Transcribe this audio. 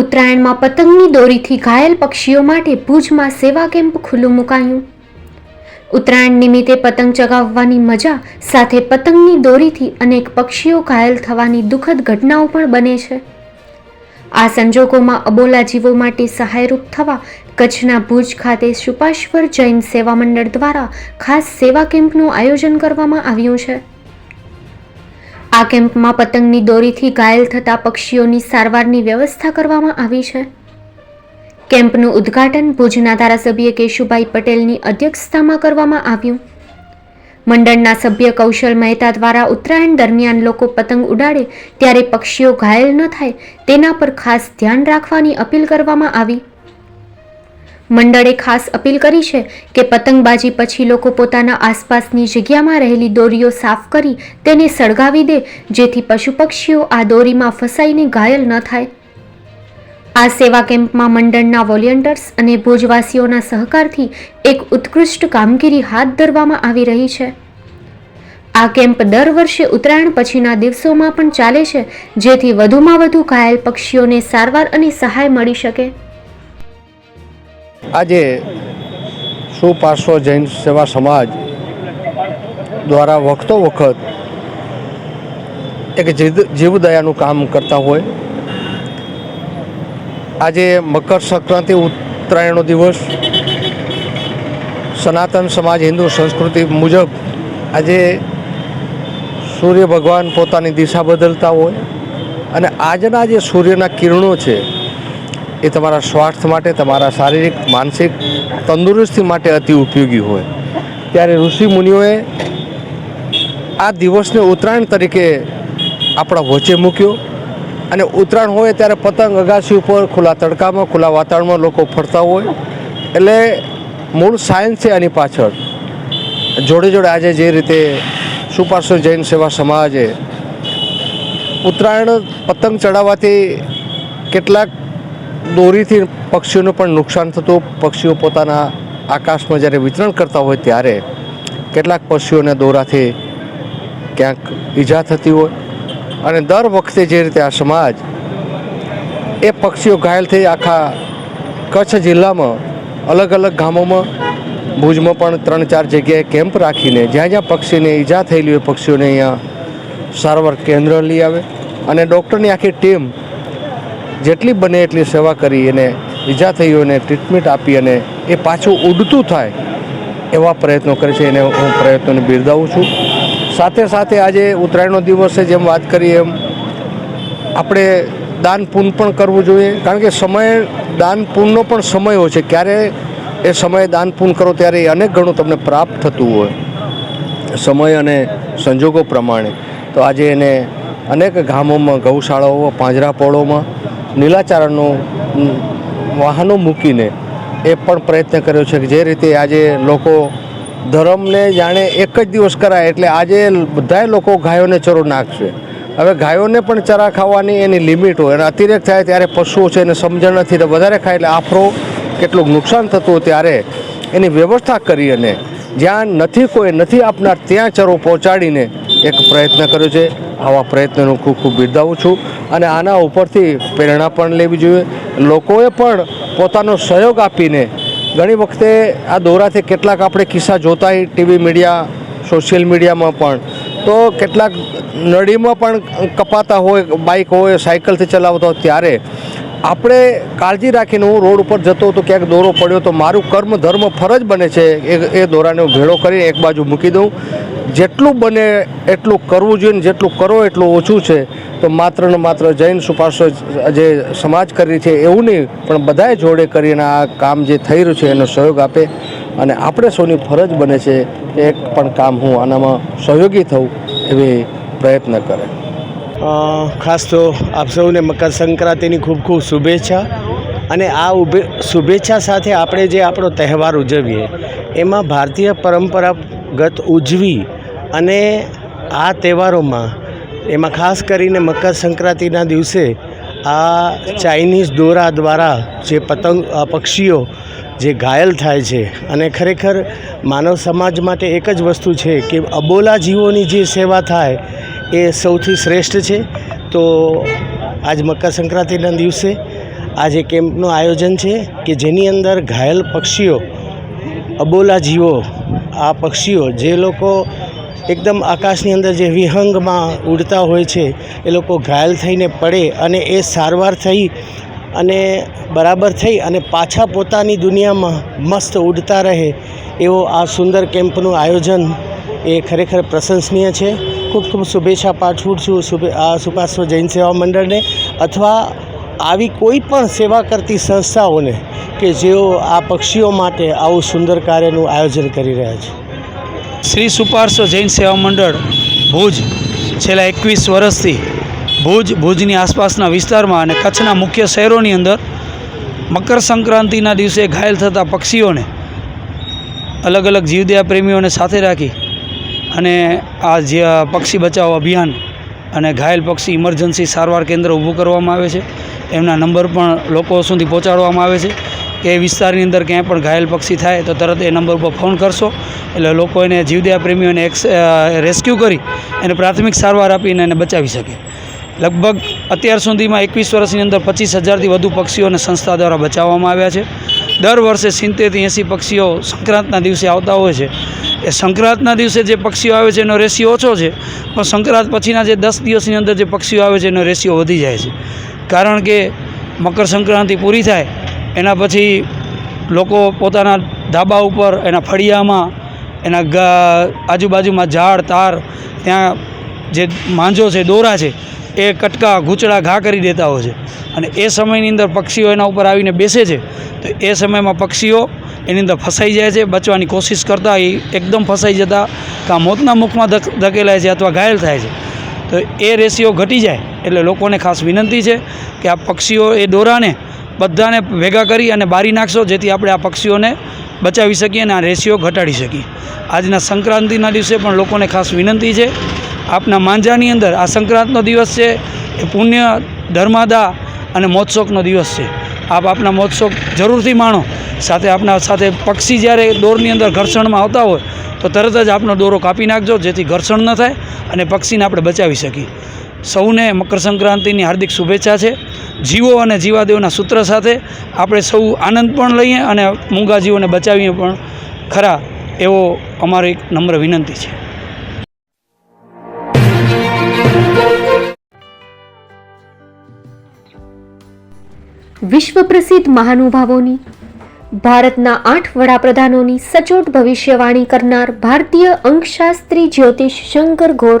ઉત્તરાયણમાં પતંગની દોરીથી ઘાયલ પક્ષીઓ માટે ભુજમાં સેવા કેમ્પ ખુલ્લું મુકાયું. ઉત્તરાયણ નિમિત્તે પતંગ ચગાવવાની મજા સાથે પતંગની દોરીથી અનેક પક્ષીઓ ઘાયલ થવાની દુઃખદ ઘટનાઓ પણ બને છે. આ સંજોગોમાં અબોલા જીવો માટે સહાયરૂપ થવા કચ્છના ભુજ ખાતે સુપાશ્વર જૈન સેવા મંડળ દ્વારા ખાસ સેવા કેમ્પનું આયોજન કરવામાં આવ્યું છે. આ કેમ્પમાં પતંગની દોરીથી ઘાયલ થતા પક્ષીઓની સારવારની વ્યવસ્થા કરવામાં આવી છે. કેમ્પનું ઉદ્ઘાટન ભુજના ધારાસભ્ય કેશુભાઈ પટેલની અધ્યક્ષતામાં કરવામાં આવ્યું. મંડળના સભ્ય કૌશલ મહેતા દ્વારા ઉત્તરાયણ દરમિયાન લોકો પતંગ ઉડાડે ત્યારે પક્ષીઓ ઘાયલ ન થાય તેના પર ખાસ ધ્યાન રાખવાની અપીલ કરવામાં આવી. મંડળે ખાસ અપીલ કરી છે કે પતંગબાજી પછી લોકો પોતાના આસપાસની જગ્યામાં રહેલી દોરીઓ સાફ કરી તેને સળગાવી દે, જેથી પશુ પક્ષીઓ આ દોરીમાં ફસાઈને ઘાયલ ન થાય. આ સેવા કેમ્પમાં મંડળના વોલિયન્ટર્સ અને ભુજવાસીઓના સહકારથી એક ઉત્કૃષ્ટ કામગીરી હાથ ધરવામાં આવી રહી છે. આ કેમ્પ દર વર્ષે ઉત્તરાયણ પછીના દિવસોમાં પણ ચાલે છે, જેથી વધુમાં વધુ ઘાયલ પક્ષીઓને સારવાર અને સહાય મળી શકે. આજે સુપાર્શ્વ જૈન સેવા સમાજ દ્વારા વખતો વખત એક જીવદયાનું કામ કરતા હોય. આજે મકર સંક્રાંતિ ઉત્તરાયણનો દિવસ. સનાતન સમાજ હિન્દુ સંસ્કૃતિ મુજબ આજે સૂર્ય ભગવાન પોતાની દિશા બદલતા હોય અને આજના જે સૂર્યના કિરણો છે એ તમારા સ્વાસ્થ્ય માટે, તમારા શારીરિક, માનસિક તંદુરસ્તી માટે અતિ ઉપયોગી હોય. ત્યારે ઋષિ મુનિઓએ આ દિવસને ઉત્તરાયણ તરીકે આપણા વચ્ચે મૂક્યો અને ઉત્તરાયણ હોય ત્યારે પતંગ અગાસી ઉપર ખુલ્લા તડકામાં, ખુલ્લા વાતાવરણમાં લોકો ફરતા હોય. એટલે મૂળ સાયન્સ છે આની પાછળ. જોડે જોડે આજે જે રીતે સુપાર્શ્વ જૈન સેવા સમાજે ઉત્તરાયણ પતંગ ચડાવવાથી કેટલાક દોરીથી પક્ષીઓનું પણ નુકસાન થતું. પક્ષીઓ પોતાના આકાશમાં જ્યારે વિતરણ કરતા હોય ત્યારે કેટલાક પક્ષીઓને દોરાથી ક્યાંક ઈજા થતી હોય. અને દર વખતે જે રીતે આ સમાજ એ પક્ષીઓ ઘાયલ થઈ આખા કચ્છ જિલ્લામાં, અલગ અલગ ગામોમાં, ભુજમાં પણ ત્રણ ચાર જગ્યાએ કેમ્પ રાખીને જ્યાં જ્યાં પક્ષીને ઈજા થયેલી હોય, પક્ષીઓને અહીંયા સારવાર કેન્દ્ર લઈ આવે. અને ડૉક્ટરની આખી ટીમ જેટલી બને એટલી સેવા કરી અને ઈજા થઈ એને ટ્રીટમેન્ટ આપી અને એ પાછું ઉડતું થાય એવા પ્રયત્નો કરે છે એને હું પ્રયત્નોને બિરદાવું છું. સાથે સાથે આજે ઉત્તરાયણનો દિવસ છે જેમ વાત કરી એમ આપણે દાન પૂન પણ કરવું જોઈએ કારણ કે સમય દાન પૂનનો પણ સમય હોય છે. ક્યારે એ સમયે દાન પૂન કરો ત્યારે એ અનેક ગણું તમને પ્રાપ્ત થતું હોય. સમય અને સંજોગો પ્રમાણે. તો આજે એને અનેક ગામોમાં, ગૌશાળાઓ પાંજરાપોળોમાં નીલાચારણનું વાહનો મૂકીને એ પણ પ્રયત્ન કર્યો છે કે જે રીતે આજે લોકો ધર્મને જાણે એક જ દિવસ કરાય એટલે આજે બધાય લોકો ગાયોને ચરો નાખશે. હવે ગાયોને પણ ચરા ખાવાની એની લિમિટ હોય અને અતિરેક થાય ત્યારે પશુઓ છે એને સમજણ નથી વધારે ખાય એટલે આફરો કેટલું નુકસાન થતું હોય ત્યારે એની વ્યવસ્થા કરી અને જ્યાં નથી કોઈ, નથી આપનાર, ત્યાં ચરો પહોંચાડીને એક પ્રયત્ન કર્યો છે. આવા પ્રયત્નોનું ખૂબ ખૂબ બિરદાવું છું અને આના ઉપરથી પ્રેરણા પણ લેવી જોઈએ. લોકોએ પણ પોતાનો સહયોગ આપીને ઘણી વખતે આ દોરાથી કેટલાક આપણે કિસ્સા જોતા ટીવી મીડિયા, સોશિયલ મીડિયામાં પણ. તો કેટલાક નળીમાં પણ કપાતા હોય, બાઇક હોય, સાયકલથી ચલાવતા હોય ત્યારે આપણે કાળજી રાખીને હું રોડ ઉપર જતો હતો, ક્યાંક દોરો પડ્યો તો મારું કર્મ, ધર્મ, ફરજ બને છે. એ એ દોરાને હું ભેળો કરી એક બાજુ મૂકી દઉં. જેટલું બને એટલું કરવું જોઈએ ને જેટલું કરો એટલું ઓછું છે. તો માત્ર ને માત્ર જૈન સુપાર્શ્વ જે સમાજ કરી છે એવું નહીં, પણ બધાએ જોડે કરીને આ કામ જે થઈ રહ્યું છે એનો સહયોગ આપે. અને આપણે સૌની ફરજ બને છે કે એક પણ કામ હું આનામાં સહયોગી થઉં એવી પ્રયત્ન કરે. ખાસ તો આપ સૌને મકર સંક્રાંતિની ખૂબ ખૂબ શુભેચ્છા. અને આ શુભેચ્છા સાથે આપણે જે આપણો તહેવાર ઉજવીએ, એમાં ભારતીય પરંપરાગત ઉજવી અને આ તહેવારોમાં એમાં ખાસ કરીને મકર સંક્રાંતિના દિવસે આ ચાઇનીઝ દોરા દ્વારા જે પતંગ પક્ષીઓ જે ઘાયલ થાય છે અને ખરેખર માનવ સમાજ માટે એક જ વસ્તુ છે કે અબોલા જીવોની જે સેવા થાય એ સૌથી શ્રેષ્ઠ છે. તો આજ મકર સંક્રાંતિના દિવસે આ જે કેમ્પનું આયોજન છે કે જેની અંદર ઘાયલ પક્ષીઓ, અબોલા જીવો, આ પક્ષીઓ જે લોકો એકદમ આકાશની અંદર જે વિહંગમાં ઉડતા હોય છે, એ લોકો ઘાયલ થઈને પડે અને એ સારવાર થઈ અને બરાબર થઈ અને પાછા પોતાની દુનિયામાં મસ્ત ઉડતા રહે, એવો આ સુંદર કેમ્પનું આયોજન એ ખરેખર પ્રશંસનીય છે. ખૂબ ખૂબ શુભેચ્છા પાઠવું છું આ સુપાર્શ્વ જૈન સેવા મંડળને અથવા આવી કોઈ પણ સેવા કરતી સંસ્થાઓને કે જેઓ આ પક્ષીઓ માટે આવું સુંદર કાર્યનું આયોજન કરી રહ્યા છે. શ્રી સુપાર્શ્વ જૈન સેવા મંડળ ભુજ છેલ્લા એકવીસ વર્ષથી ભુજ, ભુજની આસપાસના વિસ્તારમાં અને કચ્છના મુખ્ય શહેરોની અંદર મકર સંક્રાંતિના દિવસે ઘાયલ થતા પક્ષીઓને અલગ અલગ જીવદયા પ્રેમીઓને સાથે રાખી અને આ જે પક્ષી બચાવ અભિયાન અને ઘાયલ પક્ષી ઇમરજન્સી સારવાર કેન્દ્ર ઊભું કરવામાં આવે છે. એમના નંબર પણ લોકો સુધી પહોંચાડવામાં આવે છે. કે વિસ્તારની અંદર ક્યાંય પણ ઘાયલ પક્ષી થાય તો તરત એ નંબર ઉપર ફોન કરશો. એટલે લોકો એને જીવદયા પ્રેમીઓને એક્સ રેસ્ક્યુ કરી એને પ્રાથમિક સારવાર આપીને એને બચાવી શકે. લગભગ અત્યાર સુધીમાં એકવીસ વર્ષની અંદર પચીસ હજારથી વધુ પક્ષીઓને સંસ્થા દ્વારા બચાવવામાં આવ્યા છે. દર વર્ષે સિત્તેરથી એંસી પક્ષીઓ સંક્રાંતના દિવસે આવતા હોય છે. એ સંક્રાંતના દિવસે જે પક્ષીઓ આવે છે એનો રેશિયો ઓછો છે, પણ સંક્રાંત પછીના જે દસ દિવસની અંદર જે પક્ષીઓ આવે છે એનો રેશિયો વધી જાય છે. કારણ કે મકર સંક્રાંતિ પૂરી થાય એના પછી લોકો પોતાના ધાબા ઉપર, એના ફળિયામાં, એના આજુબાજુમાં ઝાડ, તાર, ત્યાં જે માંજો છે, દોરા છે, એ કટકા ગૂંચડા ઘા કરી દેતા હોય છે. અને એ સમયની અંદર પક્ષીઓ એના ઉપર આવીને બેસે છે, તો એ સમયમાં પક્ષીઓ એની અંદર ફસાઈ જાય છે, બચવાની કોશિશ કરતાં એ એકદમ ફસાઈ જતા, કાં મોતના મુખમાં ધક, ધકેલાય છે અથવા ઘાયલ થાય છે. તો એ રેશિયો ઘટી જાય, એટલે લોકોને ખાસ વિનંતી છે કે આ પક્ષીઓ એ દોરાને બધાને ભેગા કરી અને બારી નાખશો, જેથી આપણે આ પક્ષીઓને બચાવી શકીએ અને આ રેશિયો ઘટાડી શકીએ. આજના સંક્રાંતિના દિવસે પણ લોકોને ખાસ વિનંતી છે, આપના માંજાની અંદર આ સંક્રાંતનો દિવસ છે, એ પુણ્ય, ધર્માદા અને મોત્સોકનો દિવસ છે. આપ આપના મોત્સોક જરૂરથી માણો. સાથે આપના સાથે પક્ષી જ્યારે દોરની અંદર ઘર્ષણમાં આવતા હોય, તો તરત જ આપનો દોરો કાપી નાખજો, જેથી ઘર્ષણ ન થાય અને પક્ષીને આપણે બચાવી શકીએ. સૌને મકર સંક્રાંતિની હાર્દિક શુભેચ્છા છે. જીવો અને જીવાદેવના સૂત્ર સાથે આપણે સૌ આનંદ પણ લઈએ અને મૂંગા જીવોને બચાવીએ પણ ખરા એવો અમારો એક નમ્ર વિનંતી છે. વિશ્વ પ્રસિદ્ધ મહાનુભાવોની, ભારતના આઠ વડાપ્રધાનોની સચોટ ભવિષ્યવાણી કરનાર ભારતીય અંકશાસ્ત્રી જ્યોતિષ શંકર ઘોર